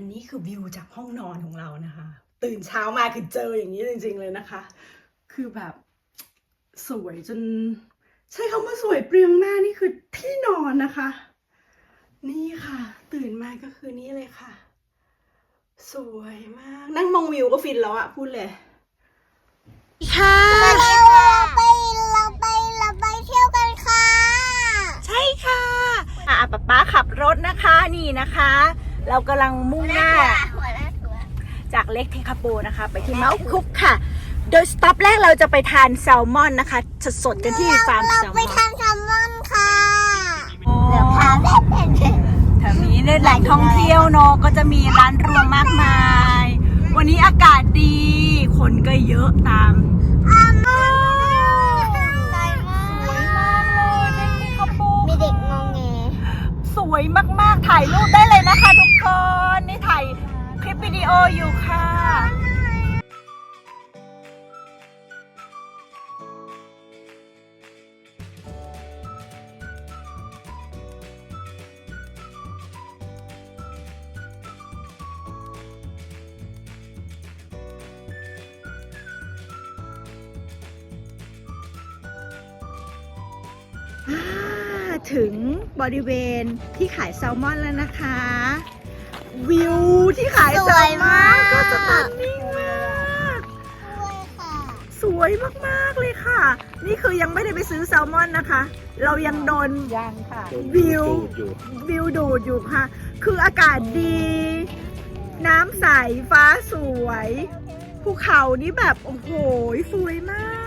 อันนี้คือวิวจากห้องนอนของเรานะคะ ตื่นเช้ามาคือเจออย่างนี้จริง ๆเลยนะคะ คือแบบสวยจน ใช้คำว่าสวยเปรียงมากนี่คือที่นอนนะคะ นี่ค่ะ ตื่นมาก็คือนี่เลยค่ะ สวยมาก นั่งมองวิวก็ฟินแล้วอะพูดเลยค่ะเราไปเราไปเราไปเที่ยวกันค่ะ ใช่ค่ะอะป๊าป๊าขับรถนะคะนี่นะคะ เรากำลังมุ่งหน้าหัวละหัวจากเล็กเทคาโปนะคะ ไปที่เมาส์คุกค่ะ โดยสต็อปแรกเราจะไปทานแซลมอนนะคะ สดๆกันที่ฟาร์มเราแซลมไปอนทำแซลมอนค่ะอ๋อเดี๋ยวพาไปเป็นแถวนี้เนี่ยแหล่งท่องเที่ยวเนอะก็จะมีร้านรวงมากมาย วันนี้อากาศดี คนก็เยอะตามอามาใจมากสวยมากเลยเด็กเทคาโปมีเด็กงงแงสวยมากๆ ถ่ายรูปได้เลยนะคะทุก วิดีโออยู่ค่ะ ถึงบริเวณที่ขายแซลมอนแล้วนะคะ วิวที่ขายแซลมอนก็จะตัดนิ่งมากด้วยค่ะสวยมากๆเลยค่ะ นี่คือยังไม่ได้ไปซื้อแซลมอนนะคะ เรายังโดนยังค่ะวิวดูดอยู่วิวดูดอยู่ค่ะ คืออากาศดี น้ำใสฟ้าสวยภูเขานี่แบบ โอ้โหสวยมาก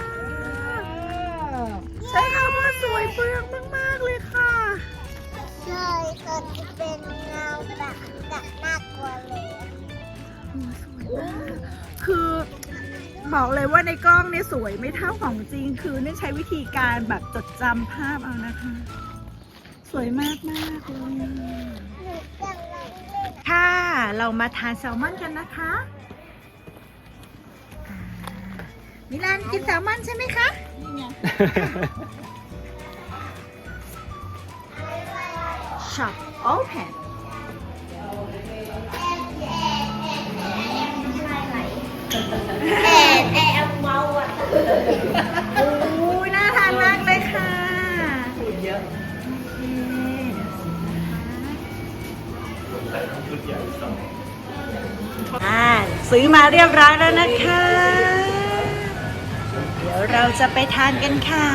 บอกเลยว่าในกล้องเนี่ยสวยไม่เท่าของจริง คือเนี่ยใช้วิธีการแบบจดจำภาพเอานะคะ สวยมากมากเลยค่ะ เรามาทานแซลมอนกันนะคะมิลานกินแซลมอนใช่ไหมคะนี่ไงช็อปโอเพน โอ้ยน่าทานมากเลยค่ะพูดเยอะอ่าซื้อมาเรียบร้อยแล้วนะคะ เดี๋ยวเราจะไปทานกันค่ะ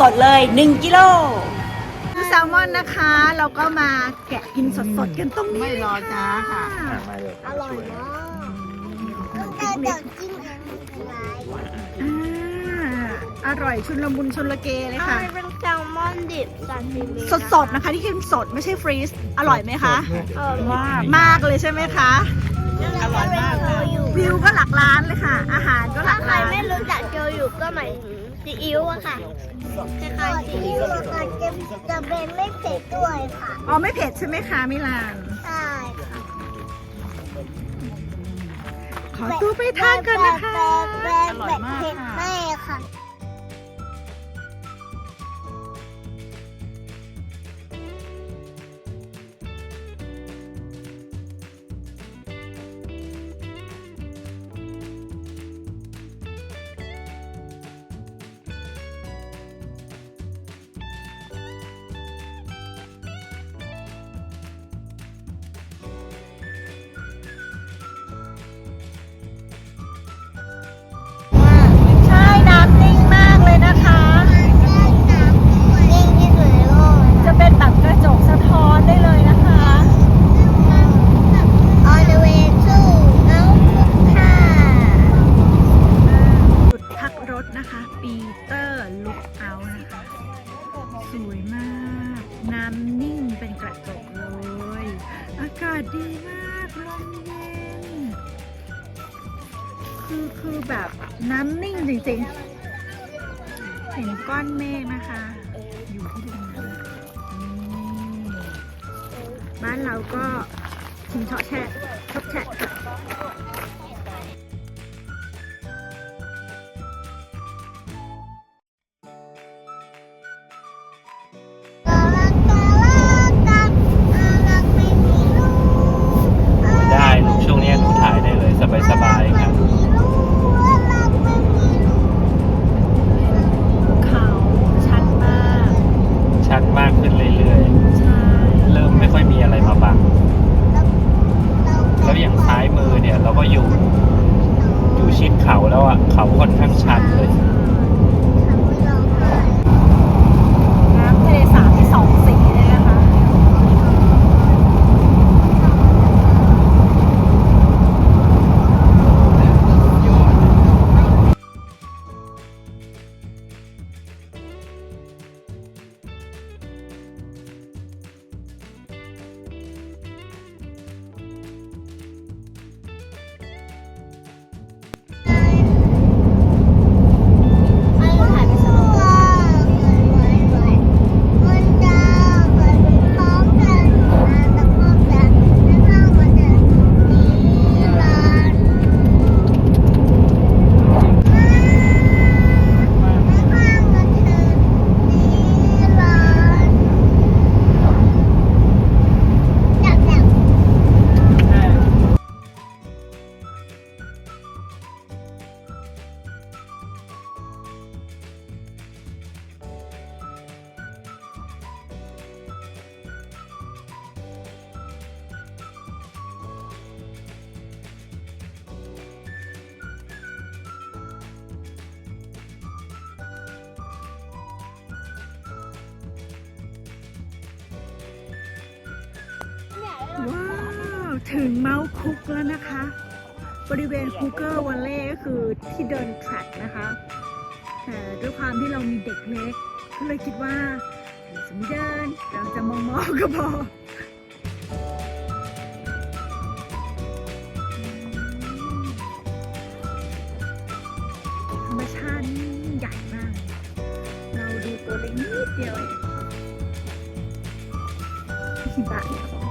สดๆเลย 1 กิโลคือแซลมอนนะคะ เราก็มาแกะกินสดๆกันตรงนี้ไม่รอช้าค่ะค่ะมาเลยอร่อยมากต้องการเดี๋ยวจิ้มอันนี้ อ่าอร่อยชุนละมุนชุนละเกเลยอัค่ะนนี้เป็นแซลมอนดิบซาซิมิสดๆนะคะที่คือสดไม่ใช่ฟรีซอร่อยไหมคะเออมากมากเลยใช่ไหมคะอร่อยมากค่ะอยู่วิวก็หลักล้านเลยค่ะ อาหารก็หลัถ้ากใครล้านไม่รู้จักโจอยู่ก็หมายถึงซีอิ๊วอะค่ะคล้ายๆซีอิ๊วอะค่ะจะจะเป็นไม่เผ็ดด้วยค่ะอ๋อไม่เผ็ดใช่ไหมคะมิลาน ใช่ค่ะขอตัวไปทานกันนะคะแบบแบบแบบเผ็ดแม่ค่ะ ก้อนเมฆนะคะ อยู่ที่ตรงนั้นบ้านเราก็ชิมเชาะแชะชอบแชะ ถึงเมาส์คุกแล้วนะคะ บริเวณคูเกอร์วันเล่ก็คือที่เดินแทร็กนะคะแต่ด้วยความที่เรามีเด็กเล็ก ก็เลยคิดว่าเราจะไม่เดินเราจะมองมองก็พอธรรมชาติใหญ่มาก เราดูตัวเล็กนิดเดียวเองหิมะเนี่ย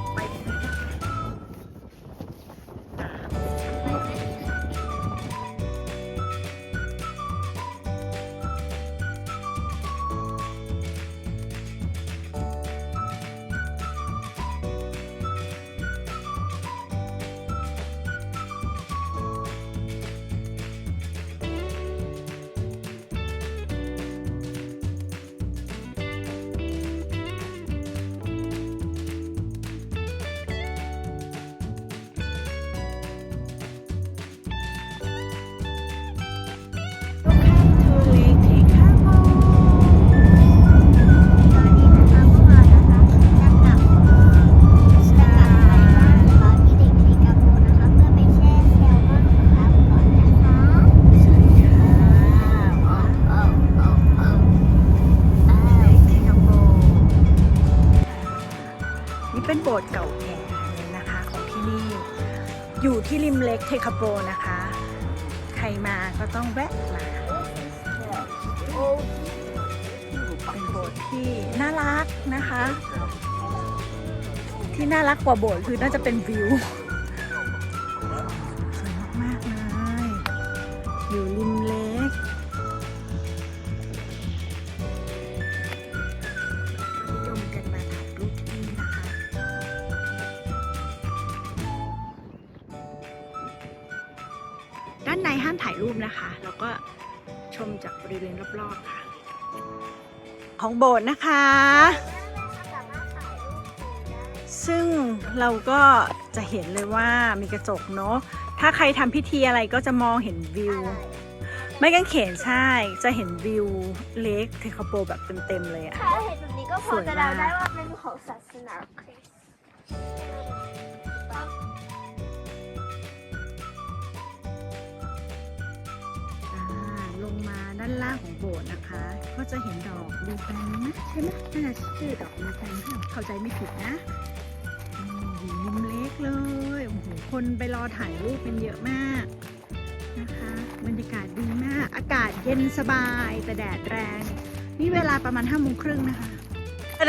มาเป็นโบสถ์ที่น่ารักนะคะ ที่น่ารักกว่าโบสถ์คือน่าจะเป็นวิว ด้านในห้ามถ่ายรูปนะคะ แล้วก็ชมจากบริเวณรอบๆค่ะ ของโบสถ์นะคะสามารถถ่ายรูปได้ซึ่งเราก็จะเห็นเลยว่ามีกระจกเนาะถ้าใครทำพิธีอะไรก็จะมองเห็นวิวไม่กังเขนใช่ จะเห็นวิวเล็กเทคาโปแบบเต็มๆเลยอะถ้าเห็นแบบนี้ก็พอจะเดาได้ว่าเป็นของศาสนาคริสต์านล่างของโบสถ์นะคะ ก็จะเห็นดอกดูแพงนะใช่ไหมน่าชื่อดอกดูแพงเข้าใจไม่ผิดนะมอยู่ริมเล็กเลยโอ้โหคนไปรอถ่ายรูปกันเยอะมากนะคะ บรรยากาศดีมาก อากาศเย็นสบาย แต่แดดแรง นี่เวลาประมาณห้าโมงครึ่งนะคะ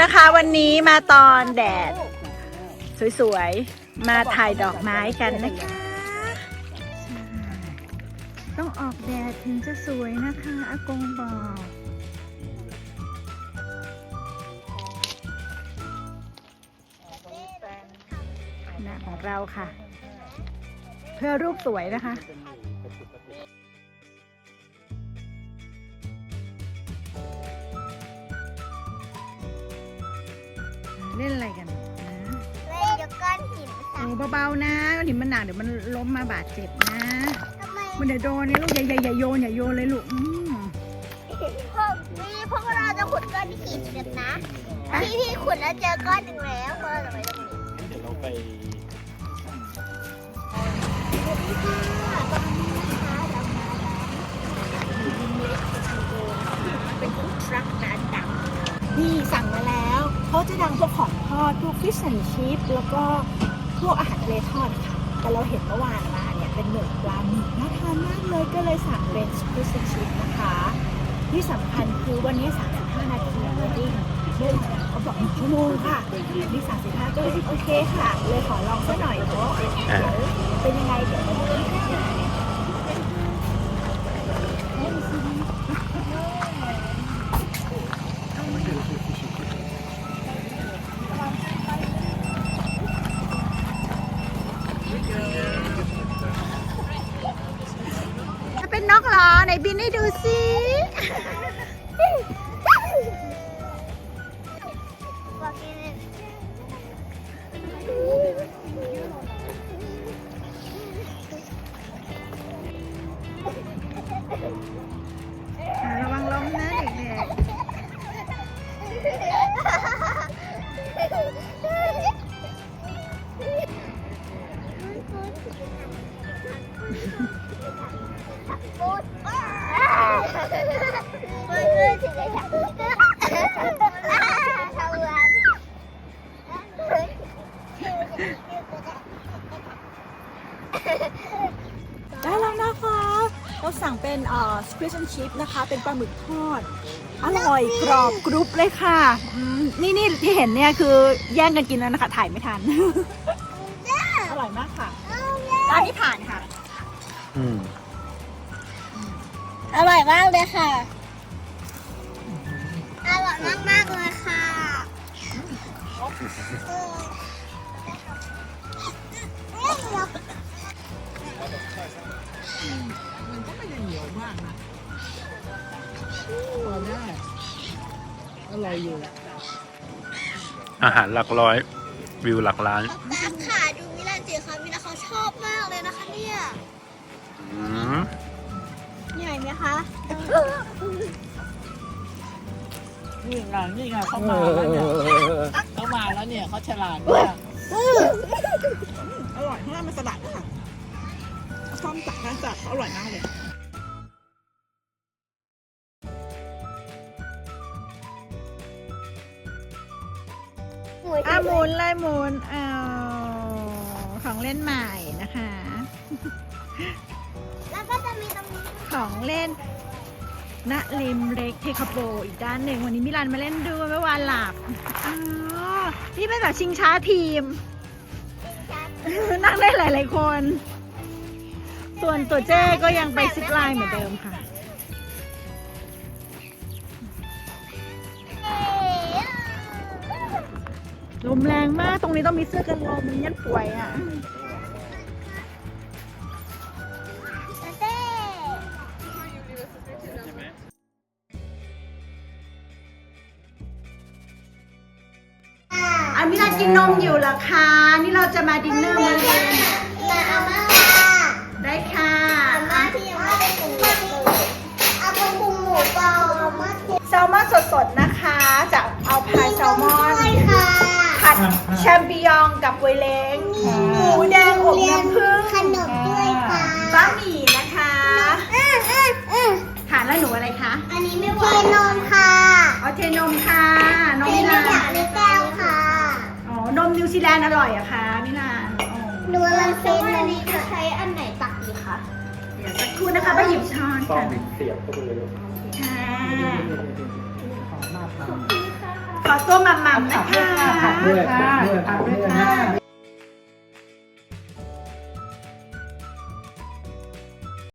นะคะวันนี้มาตอนแดด สวยๆ มาถ่ายดอกไม้กันนะคะ ต้องออกแดดถึงจะสวยนะคะอากงบอกนะของเราค่ะ เพื่อรูปสวยนะคะเล่นอะไรกันนะเล่นกับก้อนหินค่ะโอ้เบาๆนะก้อนหินมันหนักเดี๋ยวมันล้มมาบาดเจ็บนะทำไมมันเดี๋ยวโดนเนี่ยลูกอย่าอย่าอย่าโยนอย่าโยนเลยลูกอืมพวกนี่พวกเราจะขุดก้อนหินกันนะพี่พี่ขุดแล้วเจอก้อนหนึ่งแล้วพวกเราจะไปตรงนี้เดี๋ยวเราไปสวัสดีค่ะตอนนี้นะคะเรามาเป็นฟู้ดทรัคร้านดังนี่สั่งมาแล้วเขาจะดังพวกของทอดพวกฟิชแอนชิพแล้วก็พวกอาหารทะเลทอดค่ะแต่เราเห็นเมื่อวานมาเนี่ย เป็นหมึกปลาหมึกน่าทานมากเลยก็เลยสั่งเป็นฟิชแอนชิพนะคะ ที่สำคัญคือวันนี้ 35 นาทีเวดดิ้งเรื่องเขาบอกหนึ่งชั่วโมงค่ะนี่35 ก็เลยโอเคค่ะ เลยขอลองสักหน่อยเนาะเดี๋ยวเป็นยังไงเดี๋ยว นกเหรอไหนบินให้ดูสิ สั่งเป็นเอ่อสคริชนชิพนะคะ เป็นปลาหมึกทอด อร่อยกรอบกรุบเลยค่ะอืมนี่นี่ที่เห็นเนี่ยคือแย่งกันกินแล้วนะคะ ถ่ายไม่ทัน อร่อยมากค่ะร้านนี้ผ่านค่ะ อืม อร่อยมากเลยค่ะ อร่อยมากมากๆเลยค่ะ อร่อยอยู่ อาหารหลักร้อยวิวหลักล้านตาค่ะดูมิลานสิคะมิลานเขาชอบมากเลยนะคะเนี่ยอืมเหนื่อยไหมคะนี่ไงนี่ไงเขามาแล้วเนี่ยเขามาแล้วเนี่ยเขาฉลาดมากอร่อยข้างล่างมันสลัดค่ะซ่อมจักนะจักอร่อยมากเลย นเลยหมุนเอาของเล่นใหม่นะคะ แล้วก็จะมีตรงนี้ของเล่นณริมเล็กเทคาโปอีกด้านหนึ่งวันนี้มิลันมาเล่นด้วยเมื่อวานหลับอ๋อนี่เป็นแบบชิงช้าทีม นั่งได้หลายๆคน ส่วนตัวเจ้ก็ยังไปซิปไลน์เหมือนเดิมค่ะ ลมแรงมากตรงนี้ต้องมีเสื้อกันลมไม่งั้นป่วยอะเต้อามิลากินนมอยู่เหรอคะนี่เราจะมาดินเนอร์มื้อเย็นมาอาม่าได้ค่ะอาม่าที่ยังไม่ได้ปรุงเลยเอาไปปรุงหมูกรอบอาม่าเก็บแซลมอนสดๆนะคะ จะเอาพายแซลมอน ด้วยค่ะผัดแชมปิญองกับกวยเล้งหมูแดงอบน้ำผึ้งขนมด้วยค่ะบะหมี่นะคะอืออืออือค่ะแล้วหนูอะไรคะ อันนี้ไม่หวานนมค่ะเอาเทนมค่ะนมอันมินี้ลาไม่อยากในแก้วค่ะ อ๋อนมนิวซีแลนด์อร่อยอะคะมิลานอ๋อหนูกำลังเซนอันนี้จะใช้อันไหนตักดีคะเดี๋ยวสักครู่นะคะไปหยิบช้อนต้อค่ะงเสียบเข้าไปเลยลูกค่ะ ขอตัวมัมมัมนะคะผักด้วยผักด้วยผักด้วย